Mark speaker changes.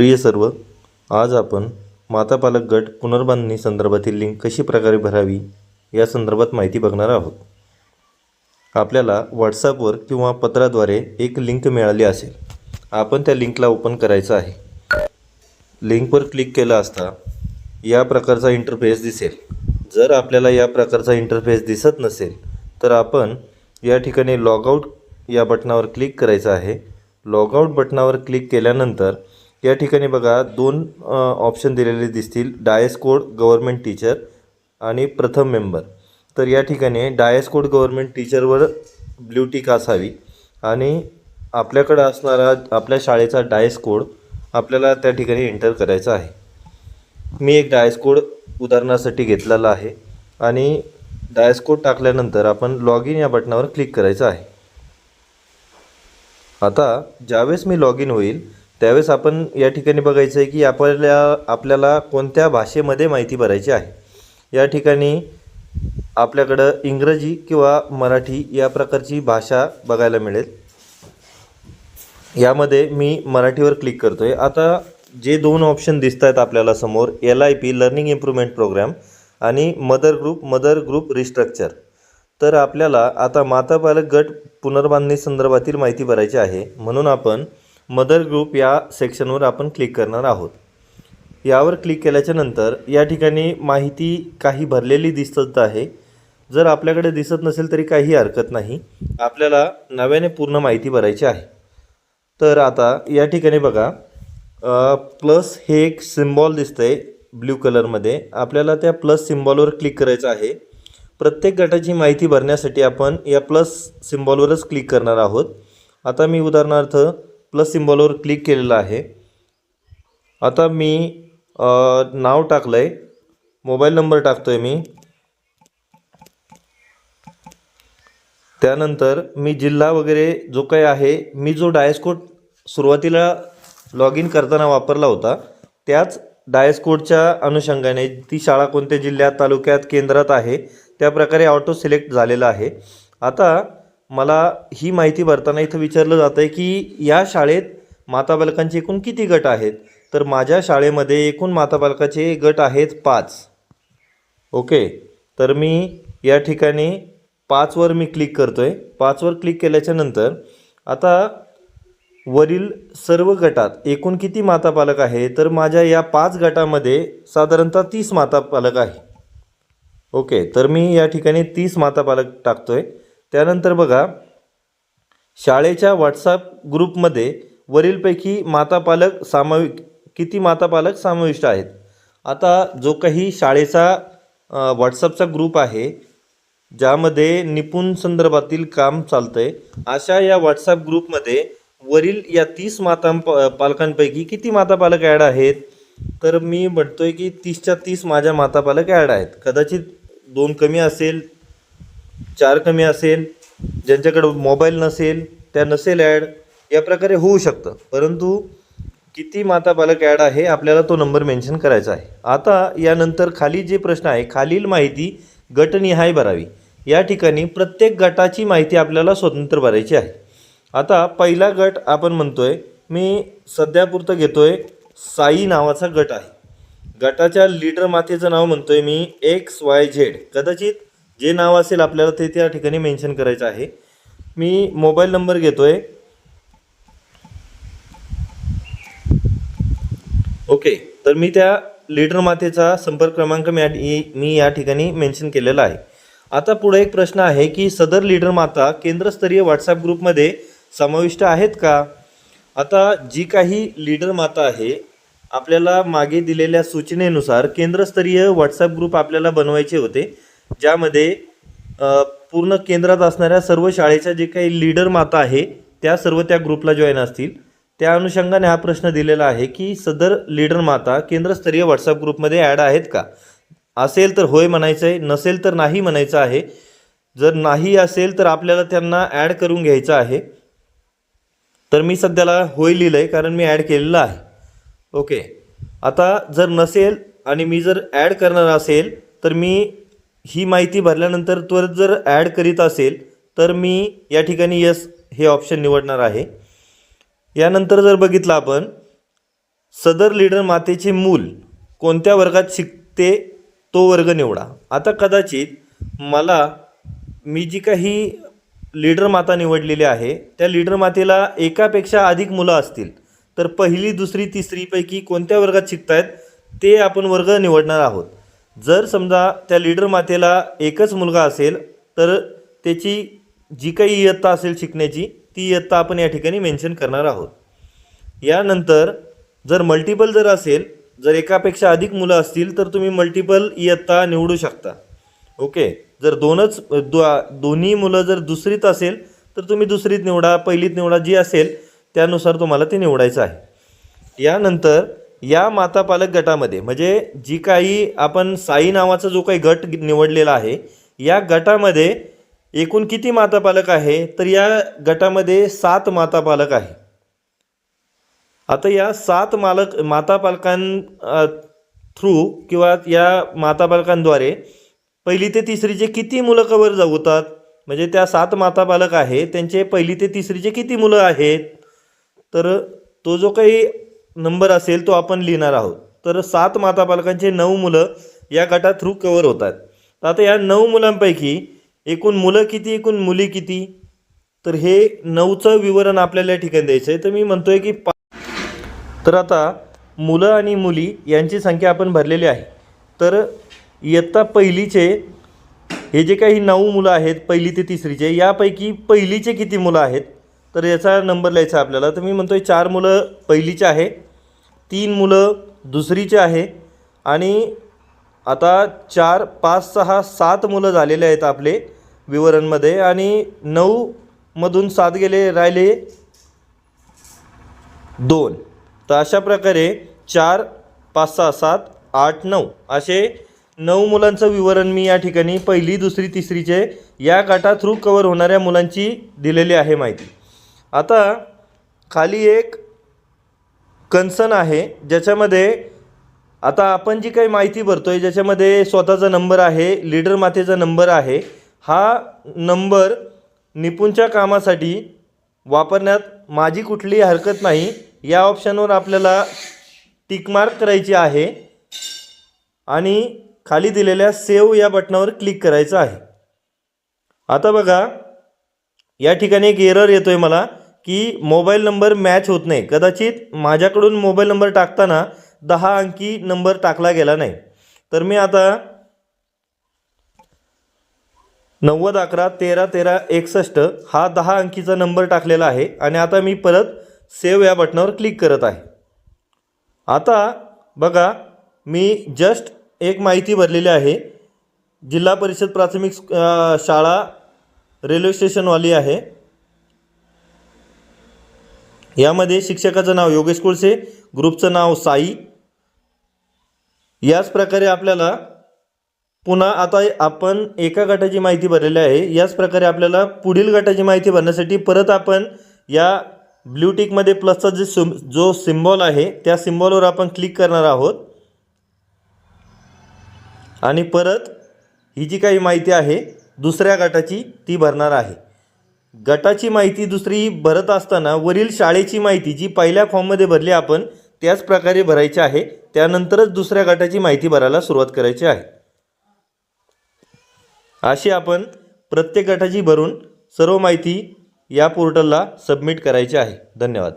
Speaker 1: प्रिय सर्व आज आपण माता पालक गट पुनर्बांधणी संदर्भातील लिंक कशी प्रकारे भरावी या संदर्भात माहिती बघणार आहोत. आपल्याला व्हॉट्सॲपवर किंवा पत्राद्वारे एक लिंक मिळाली असेल आपण त्या लिंकला ओपन करायचं आहे. लिंकवर क्लिक केलं असता या प्रकारचा इंटरफेस दिसेल. जर आपल्याला या प्रकारचा इंटरफेस दिसत नसेल तर आपण या ठिकाणी लॉगआउट या बटनावर क्लिक करायचं आहे. लॉगआउट बटनावर क्लिक केल्यानंतर या ठिकाणी बघा दोन ऑप्शन दिलेले दिसतील. डायस कोड गव्हर्मेंट टीचर आणि प्रथम मेंबर तर या ठिकाणी डायस कोड गव्हर्मेंट टीचरवर ब्ल्यू टिक असावी. आणि आपल्याकडं असणारा आपल्या शाळेचा डायस कोड आपल्याला त्या ठिकाणी एंटर करायचा आहे. मी एक डायस कोड उदाहरणासाठी घेतलेला आहे. आणि डायस कोड टाकल्यानंतर आपण लॉग इन या बटनावर क्लिक करायचं आहे. आता ज्यावेळेस मी लॉग इन होईल त्यावेळेस आपण या ठिकाणी बघायचं आहे की आपल्या आपल्याला कोणत्या भाषेमध्ये माहिती भरायची आहे? या ठिकाणी आपल्याकडं इंग्रजी किंवा मराठी या प्रकारची भाषा बघायला मिळेल. यामध्ये मी मराठीवर क्लिक करतो आहे आता जे दोन ऑप्शन दिसत आहेत आपल्याला समोर L I P learning improvement programme आणि mother group mother group restructure तर आपल्याला आता माता पालक गट पुनर्बांधणी संदर्भातील माहिती भरायची आहे. म्हणून आपण मदर ग्रुप या सेक्शनवर आपण क्लिक करणार आहोत. यावर क्लिक केल्याच्यानंतर या ठिकाणी माहिती काही भरलेली दिसत आहे. जर आपल्याकडे दिसत नसेल तरी काही हरकत नाही. आपल्याला नव्याने पूर्ण माहिती भरायची आहे. तर आता या ठिकाणी बघा. प्लस हे एक सिम्बॉल दिसतं आहे ब्ल्यू कलरमध्ये. आपल्याला त्या प्लस सिम्बॉलवर क्लिक करायचं आहे. प्रत्येक गटाची माहिती भरण्यासाठी आपण या प्लस सिम्बॉलवरच क्लिक करणार आहोत. आता मी उदाहरणार्थ प्लस सिम्बॉलवर क्लिक केलेलं आहे. आता मी नाव टाकलं आहे मोबाईल नंबर टाकतो आहे मी. त्यानंतर मी जिल्हा वगैरे जो काही आहे मी जो डायस्कोड सुरुवातीला लॉग इन करताना वापरला होता त्याच डायस्कोडच्या अनुषंगाने ती शाळा कोणत्या जिल्ह्यात तालुक्यात केंद्रात आहे त्या प्रकारे ऑटो सिलेक्ट झालेला आहे. आता मला ही माहिती भरताना इथं विचारलं जातं आहे की या शाळेत माता बालकांचे एकूण किती गट आहेत? तर माझ्या शाळेमध्ये एकूण माता बालकाचे गट आहेत पाच. ओके. तर मी या ठिकाणी पाचवर मी क्लिक करतो आहे पाचवर क्लिक केल्याच्यानंतर आता वरील सर्व गटात एकूण किती माता पालक आहे? तर माझ्या या पाच गटामध्ये साधारणतः तीस माता पालक आहे. ओके. तर मी या ठिकाणी तीस माता पालक टाकतो आहे त्यानंतर बघा शाळेच्या व्हॉट्सअप ग्रुपमध्ये वरीलपैकी माता पालक सामावि किती माता पालक समाविष्ट आहेत? आता जो काही शाळेचा व्हॉट्सअपचा ग्रुप आहे ज्यामध्ये निपुण संदर्भातील काम चालतं आहे अशा या व्हॉट्सअप ग्रुपमध्ये वरील या तीस माता प- पालकांपैकी किती माता पालक ॲड आहेत? तर मी म्हणतोय की तीसच्या तीस माझ्या माता पालक ॲड आहेत. कदाचित दोन कमी असेल चार कमी असेल ज्यांच्याकडं मोबाईल नसेल त्या नसेल ॲड या प्रकारे होऊ शकतं. परंतु किती माता पालक ॲड आहे आपल्याला तो नंबर मेन्शन करायचा आहे. आता यानंतर खाली जे प्रश्न आहे खालील माहिती गटनिहाय भरावी. या ठिकाणी प्रत्येक गटाची माहिती आपल्याला स्वतंत्र भरायची आहे. आता पहिला गट आपण म्हणतो आहे मी सध्यापुरतं घेतो आहे साई नावाचा गट आहे. गटाच्या लीडर मातेचं नाव म्हणतो आहे मी एक्स वाय झेड. कदाचित जे नाव असेल आपल्याला ते त्या ठिकाणी मेन्शन करायचं आहे. मी मोबाईल नंबर घेतो आहे ओके तर मी त्या लीडर मातेचा संपर्क क्रमांक मी या- मी या ठिकाणी मेन्शन केलेला आहे. आता पुढे एक प्रश्न आहे की सदर लीडर माता केंद्रस्तरीय व्हॉट्सॲप ग्रुपमध्ये समाविष्ट आहेत का? आता जी काही लीडर माता आहे आपल्याला मागे दिलेल्या सूचनेनुसार केंद्रस्तरीय व्हॉट्सॲप ग्रुप आपल्याला बनवायचे होते. ज्यामध्ये पूर्ण केंद्रात असणाऱ्या सर्व शाळेच्या जे काही लीडर माता आहे त्या सर्व त्या ग्रुपला जॉईन असतील. त्या अनुषंगाने हा प्रश्न दिलेला आहे की सदर लीडर माता केंद्रस्तरीय व्हॉट्सअप ग्रुपमध्ये ॲड आहेत का? असेल तर होय म्हणायचं आहे नसेल तर नाही म्हणायचं आहे. जर नाही असेल तर आपल्याला त्यांना ॲड करून घ्यायचं आहे. तर मी सध्याला होय लिहिलं आहे कारण मी ॲड केलेलं आहे. ओके. आता जर नसेल आणि मी जर ॲड करणार असेल तर मी ही माहिती भरल्यानंतर त्वरित जर ॲड करीत असेल तर मी या ठिकाणी यस हे ऑप्शन निवडणार आहे. यानंतर जर बघितलं आपण सदर लीडर मातेचे मूल कोणत्या वर्गात शिकते तो वर्ग निवडा. आता कदाचित मला मी जी काही लीडर माता निवडलेली आहे त्या लीडर मातेला एकापेक्षा अधिक मुलं असतील तर पहिली दुसरी तिसरीपैकी कोणत्या वर्गात शिकतायत ते आपण वर्ग निवडणार आहोत. जर समजा त्या लीडर मातेला एकच मुलगा असेल तर त्याची जी काही इयत्ता असेल शिकण्याची ती इयत्ता आपण या ठिकाणी मेन्शन करणार आहोत. यानंतर जर मल्टिपल जर असेल जर एकापेक्षा अधिक मुलं असतील तर तुम्ही मल्टिपल इयत्ता निवडू शकता. ओके? जर दोनच दो दोन्ही मुलं जर दुसरीत असेल तर तुम्ही दुसरीत निवडा पहिलीत निवडा जी असेल त्यानुसार तुम्हाला ते निवडायचं आहे. यानंतर या माता पालक गटामध्ये म्हणजे जी काही आपण साई नावाचा जो काही गट निवडलेला आहे या गटामध्ये एकूण किती माता पालक आहे? तर या गटामध्ये सात माता पालक आहे. आता या सात मालक माता पालकां थ्रू किंवा या माता पालकांद्वारे पहिली ते तिसरीचे किती मुलं कवर होतात म्हणजे त्या सात माता पालक आहे त्यांचे पहिली ते तिसरीचे किती मुलं आहेत? तर तो जो काही नंबर असेल तो आपण लिहिणार आहोत. तर सात माता पालकांचे नऊ मुलं या गटा थ्रू कवर होतात तर आता या नऊ मुलांपैकी एकूण मुलं किती एकूण मुली किती? तर हे नऊचं विवरण आपल्याला या ठिकाणी द्यायचं आहे तर मी म्हणतोय की पा तर आता मुलं आणि मुली यांची संख्या आपण भरलेली आहे. तर इयत्ता पहिलीचे हे जे काही नऊ मुलं आहेत पहिली ते तिसरीचे यापैकी पहिलीचे किती मुलं आहेत? तर याचा नंबर लिहायचा आपल्याला. तर मी म्हणतो आहे चार मुलं पहिलीचे आहे तीन मुलं दुसरीचे आहे आणि आता चार पाच सहा सात मुलं झालेले आहेत आपले विवरणमध्ये आणि नऊमधून सात गेले राहिले दोन. तर अशा प्रकारे चार पाच सहा सात आठ नऊ असे नऊ मुलांचं विवरण मी या ठिकाणी पहिली दुसरी तिसरीचे या गटा थ्रू कवर होणाऱ्या मुलांची दिलेली आहे माहिती. आता खाली एक कन्सन आहे ज्याच्यामध्ये आता आपण जी काही माहिती भरतो आहे ज्याच्यामध्ये स्वतःचा नंबर आहे लीडर मातेचा नंबर आहे हा नंबर निपुणच्या कामासाठी वापरण्यात माझी कुठलीही हरकत नाही. या ऑप्शनवर आपल्याला टिकमार्क करायची आहे आणि खाली दिलेल्या सेव्ह या बटनावर क्लिक करायचं आहे. आता बघा या ठिकाणी एक एरर येतो आहे मला. की मोबाईल नंबर मॅच होत नाही. कदाचित माझ्याकडून मोबाईल नंबर टाकताना दहा अंकी नंबर टाकला गेला नाही. तर मी आता नव्वद अकरा तेरा तेरा एकसष्ट हा दहा अंकीचा नंबर टाकलेला आहे आणि आता मी परत सेव्ह या बटनावर क्लिक करत आहे. आता बघा मी जस्ट एक माहिती भरलेली आहे. जिल्हा परिषद प्राथमिक शाळा रेल्वे स्टेशनवाली आहे. यामध्ये शिक्षकाचं नाव योगेश कोळसे ग्रुपचं नाव साई. याच प्रकारे आपल्याला पुन्हा आता आपण एका गटाची माहिती भरलेली आहे. याच प्रकारे आपल्याला पुढील गटाची माहिती भरण्यासाठी परत आपण या ब्ल्यू टिकमध्ये प्लसचा जे सिम जो सिम्बॉल आहे त्या सिम्बॉलवर आपण क्लिक करणार आहोत. आणि परत ही जी काही माहिती आहे दुसऱ्या गटाची ती भरणार आहे. गटाची माहिती दुसरी भरत असताना वरील शाळेची माहिती जी पहिल्या फॉर्ममध्ये भरली आपण त्याच प्रकारे भरायची आहे. त्यानंतरच दुसऱ्या गटाची माहिती भरायला सुरुवात करायची आहे. अशी आपण प्रत्येक गटाची भरून सर्व माहिती या पोर्टलला सबमिट करायची आहे. धन्यवाद.